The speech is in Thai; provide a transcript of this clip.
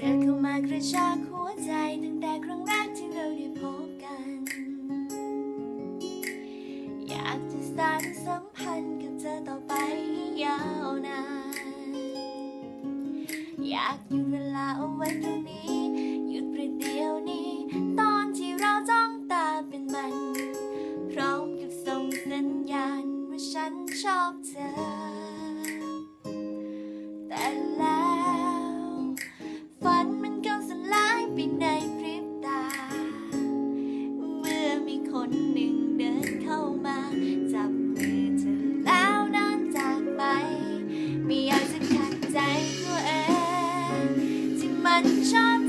ธอเข้ามากระชากหัวใจตั้งแต่ครั้งแรกที่เราได้พบกัน อยากจะสานสัมพันธ์กับเธอต่อไปยาวนาน อยากหยุดเวลาเอาไว้ตรงนี้ หยุดประเดี๋ยวนี้ ตอนที่เราจ้องตาเป็นมัน พร้อมกับส่งสัญญาณว่าฉันชอบเธอ ที่